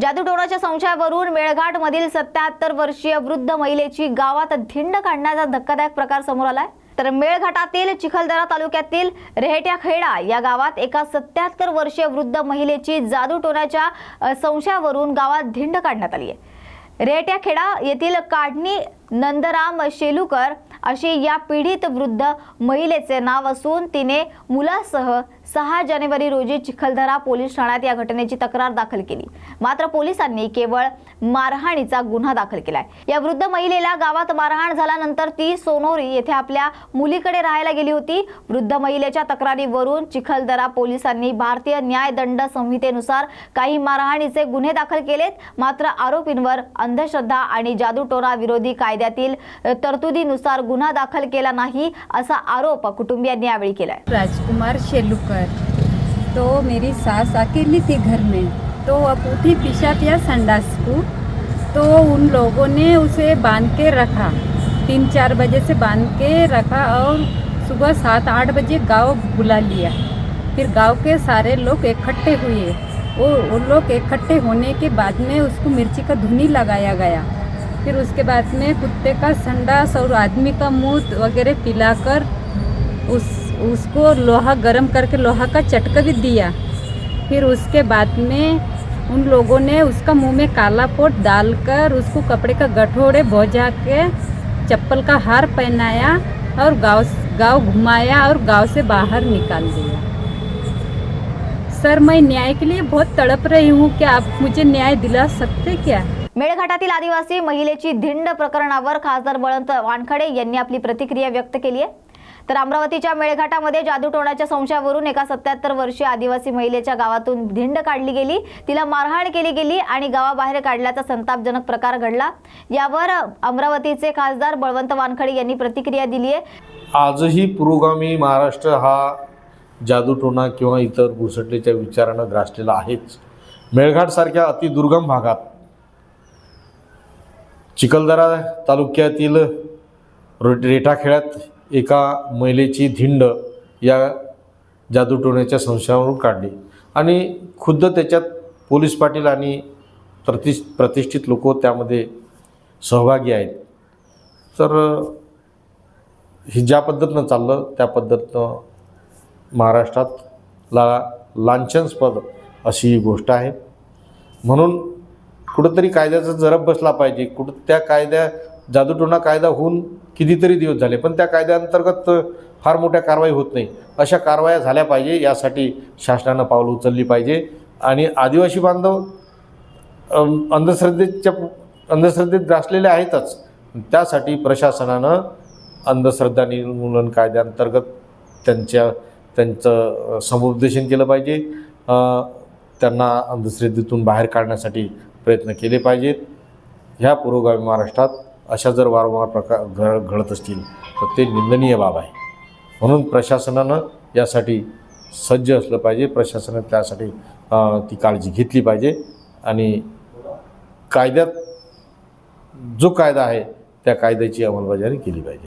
जादूटोणाच्या संशयावरून मेळघाटमधील सत्याहत्तर वर्षीय वृद्ध महिलेची गावात धिंड काढण्याचा धक्कादायक प्रकार समोर आलाय. तर मेळघाटातील चिखलदरा तालुक्यातील रेहट्या खेडा या गावात एका सत्याहत्तर वर्षीय वृद्ध महिलेची जादूटोण्याच्या संशयावरून गावात धिंड काढण्यात आली आहे. रेहट्या खेडा येथील काढणी नंदराम शेलुकर अशी या पीडित वृद्ध महिलेचे नाव असून तिने मुलासह सहा जानेवारी रोजी चिखलदरा पोलीस ठाण्यात या घटनेची तक्रार दाखल केली. मात्र पोलिसांनी केवळ मारहाणीचा गुन्हा दाखल केलाय. या वृद्ध महिलेला गावात मारहाण झाल्यानंतर ती सोनोरी येथे आपल्या मुलीकडे राहायला गेली होती. वृद्ध महिलेच्या तक्रारीवरून चिखलदरा पोलिसांनी भारतीय न्यायदंड संहितेनुसार काही मारहाणीचे गुन्हे दाखल केलेत. मात्र आरोपींवर अंधश्रद्धा आणि जादूटोरा विरोधी कायद्यातील तरतुदीनुसार गुन्हा दाखल केला नाही असा आरोप कुटुंबियांनी यावेळी केलाय. राजकुमार शेलुकर. तो मेरी सास अकेली थी घर में। तो अब उठी पिशाब या संडास को। तो उन लोगों ने उसे बाँध के रखा। तीन चार बजे से बाँध के रखा और सुबह सात आठ बजे गाँव बुला लिया। फिर गाँव के सारे लोग इकट्ठे हुए। वो वो लोग इकट्ठे होने के बाद में उसको मिर्ची का धुनी लगाया गया। फिर उसके बाद में कुत्ते का संडास और आदमी का मुँह वगैरह पिलाकर उस उसको लोहा गर्म करके लोहा का चटका भी दिया। फिर उसके बाद में उन लोगों ने उसका मुंह में काला पोट डालकर उसको कपड़े का गठोड़े भोजा के चप्पल का हार पहनाया और गांव गांव घुमाया और गांव से बाहर निकाल दिया। सर मैं न्याय के लिए बहुत तड़प रही हूँ। क्या आप मुझे न्याय दिला सकते क्या? मेळघाटातील आदिवासी महिलेची धिंड प्रकरणावर खासदार बळवंत वानखडे यांनी आपली प्रतिक्रिया व्यक्त केली आहे. तर अमरावतीच्या मेळघाटामध्ये जादूटोणाच्या संशयावरून एका सत्याहत्तर वर्षीय आदिवासी महिलेच्या गावातून धिंड काढली गेली. तिला मारहाण केली गेली आणि गावाबाहेर काढल्याचा संतापजनक प्रकार घडला. यावर अमरावतीचे खासदार बळवंत वानखडे यांनी प्रतिक्रिया दिली आहे. आजही पुरोगामी महाराष्ट्र हा जादूटोणा किंवा इतर घुसटलेच्या विचारानं ग्रासलेला आहेच. मेळघाटसारख्या अतिदुर्गम भागात चिखलदरा तालुक्यातील रो रेटाखेड्यात एका महिलेची धिंड या जादूटोण्याच्या संशयावरून काढली. आणि खुद्द त्याच्यात पोलीस पाटील आणि प्रतिष प्रतिष्ठित लोक त्यामध्ये सहभागी आहेत. तर हे ज्या पद्धतीनं चाललं त्या पद्धतीनं महाराष्ट्रात ला लांछनस्पद अशी ही गोष्ट आहे. म्हणून कुठंतरी कायद्याचा जरब बसला पाहिजे. कुठं त्या कायद्या जादूटोणा कायदा होऊन कितीतरी दिवस झाले पण त्या कायद्याअंतर्गत फार मोठ्या कारवाई होत नाही. अशा कारवाया झाल्या पाहिजे यासाठी शासनानं पावलं उचलली पाहिजे. आणि आदिवासी बांधव अंधश्रद्धेच्या अंधश्रद्धेत ग्रासलेले आहेतच. त्यासाठी प्रशासनानं अंधश्रद्धा निर्मूलन कायद्याअंतर्गत त्यांच्या त्यांचं समुपदेशन केलं पाहिजे. त्यांना अंधश्रद्धेतून बाहेर काढण्यासाठी प्रयत्न केले पाहिजेत. ह्या पुरोगामी महाराष्ट्रात अशा जर वारंवार प्रकार घड घडत असतील तर ते निंदनीय बाब आहे. म्हणून प्रशासनानं यासाठी सज्ज असलं पाहिजे. प्रशासनानं त्यासाठी ती काळजी घेतली पाहिजे. आणि कायद्यात जो कायदा आहे त्या कायद्याची अंमलबजावणी केली पाहिजे.